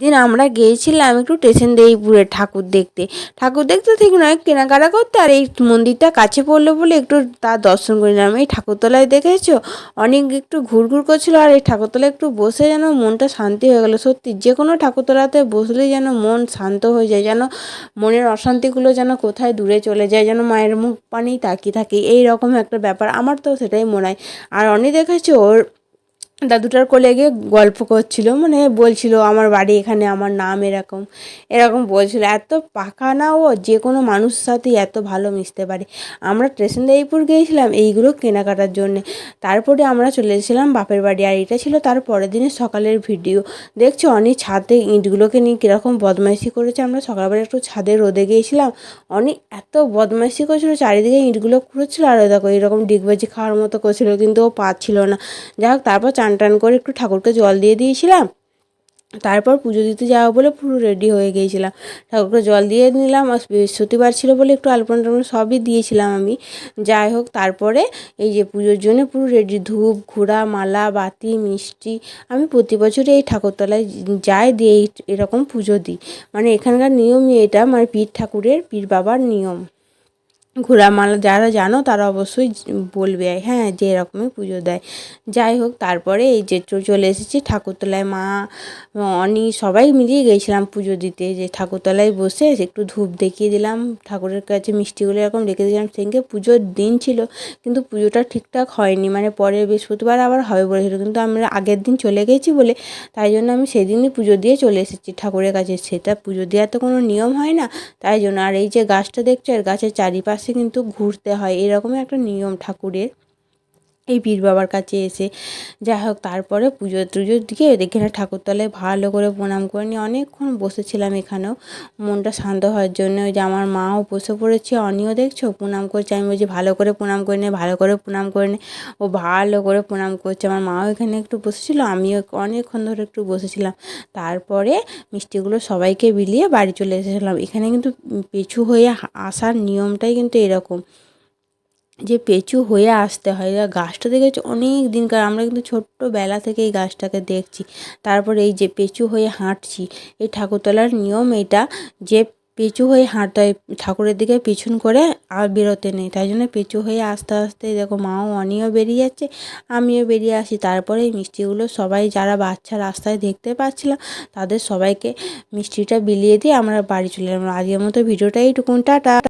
দিন আমরা গিয়েছিলাম একটু স্টেশন দেইপুরে ঠাকুর দেখতে। ঠাকুর দেখতে ঠিক নয়, কেনাকাটা করতে, আর এই মন্দিরটা কাছে পড়ল বলে একটু তার দর্শন করে নিলাম। এই ঠাকুরতলায় দেখেছ? অনেক একটু ঘুরঘুর করছিল, আর এই ঠাকুরতলায় একটু বসে যেন মনটা শান্তি হয়ে গেলো। সত্যি, যে কোনো ঠাকুরতলাতে বসলেই যেন মন শান্ত হয়ে যায়, যেন মনের অশান্তিগুলো যেন কোথায় দূরে চলে যায়, যেন মায়ের মুখ পানেই তাকিয়ে থাকে। এই রকম একটা ব্যাপার। আমার তো সেটাই মনে হয়। আর অনি দেখেছ, ওর দাদুটার কোলে গিয়ে গল্প করছিল মানে বলছিল, আমার বাড়ি এখানে, আমার নাম এরকম। এরকম বলছিল। এত পাকা না ও, যে কোনো মানুষের সাথেই এত ভালো মিশতে পারে। আমরা স্টেশন দেবীপুর গিয়েছিলাম এইগুলো কেনাকাটার জন্যে। তারপরে আমরা চলে এসেছিলাম বাপের বাড়ি, আর এটা ছিল তার পরের দিনের সকালের ভিডিও। দেখছ অনেক ছাদে ইঁটগুলোকে নিয়ে কীরকম বদমাইশি করেছে। আমরা সকালবেলা একটু ছাদে রোদে গিয়েছিলাম। অনেক এত বদমাইশি করেছিল, চারিদিকে ইঁটগুলো কুড়োচ্ছিল আর দেখো, এরকম ডিগবাজি খাওয়ার মতো করছিল, কিন্তু ও পাচ্ছিল না। যাই হোক তারপর চান টান করে একটু ঠাকুরকে জল দিয়ে দিয়েছিলাম। তারপর পুজো দিতে যাওয়া বলে পুরো রেডি হয়ে গিয়েছিলাম। ঠাকুরকে জল দিয়ে নিলাম, আর বৃহস্পতিবার ছিল বলে একটু আলপনা টালপনা সবই দিয়েছিলাম আমি। যাই হোক, তারপরে এই যে পুজোর জন্য পুরো রেডি ধূপ, ঘোড়া, মালা, বাতি, মিষ্টি, আমি প্রতি বছরই এই ঠাকুরতলায় যাই দিয়ে এরকম পুজো দিই। মানে এখানকার নিয়মই এটা মানে পীর ঠাকুরের, পীর বাবার নিয়ম। ঘোড়ামালা যারা জানো তারা অবশ্যই বলবে হ্যাঁ যে এরকমই পুজো দেয়। যাই হোক, তারপরে এই যে চলে এসেছি ঠাকুরতলায় মা, অনি সবাই মিলিয়ে গিয়েছিলাম পুজো দিতে। যে ঠাকুরতলায় বসে একটু ধূপ দেখিয়ে দিলাম। ঠাকুরের কাছে মিষ্টিগুলো এরকম রেখে দিয়েছিলাম। সেদিনকে পুজোর দিন ছিল, কিন্তু পুজোটা ঠিকঠাক হয়নি। মানে পরে বৃহস্পতিবার আবার হবে বলেছিল, কিন্তু আমরা আগের দিন চলে গেছি বলে, তাই জন্য আমি সেদিনই পুজো দিয়ে চলে এসেছি ঠাকুরের কাছে। সেটা পুজো দেওয়ার তো কোনো নিয়ম হয় না, তাই জন্য। আর এই যে গাছটা দেখছ আর গাছের চারিপাশে কিন্তু ঘুরতে হয়। এরকমই একটা নিয়ম ঠাকুরের। এই পীর বাবার কাছে এসে যাই হোক, তারপরে পুজো টুজোর দিকে এখানে ঠাকুরতলায় ভালো করে প্রণাম করে নিয়ে অনেকক্ষণ বসেছিলাম এখানেও। মনটা শান্ত হওয়ার জন্য যে আমার মাও বসে পড়েছে, অনিও দেখছ? প্রণাম করছে, আমি বলছি ভালো করে প্রণাম করে নে, ভালো করে প্রণাম করে নে। ও ভালো করে প্রণাম করছে, আমার মাও এখানে একটু বসেছিল, আমিও অনেকক্ষণ ধরে একটু বসেছিলাম। তারপরে মিষ্টিগুলো সবাইকে বিলিয়ে বাড়ি চলে এসেছিলাম। এখানে কিন্তু পিছু হয়ে আসার নিয়মটাই কিন্তু এরকম। যে পেঁচু হয়ে আসতে হয় গাছটা দেখেছ? অনেক দিনকার আমরা কিন্তু ছোট্টবেলা থেকে এই গাছটাকে দেখছি। তারপরে এই যে পেঁচু হয়ে হাঁটছি, এই ঠাকুরতলার নিয়ম এটা যে পেঁচু হয়ে হাঁটতে হয়, ঠাকুরের দিকে পিছন করে আর বেরোতে নেই। তাই জন্য পেঁচু হয়ে আস্তে আস্তে দেখো মাও অনিও বেরিয়ে যাচ্ছে, আমিও বেরিয়ে আসি। তারপরে এই মিষ্টিগুলো সবাই যারা বাচ্চা রাস্তায় দেখতে পাচ্ছিলাম, তাদের সবাইকে মিষ্টিটা বিলিয়ে দিয়ে আমরা বাড়ি চলে এলাম। আজকের মতো ভিডিওটা এইটুকুন, টাটা।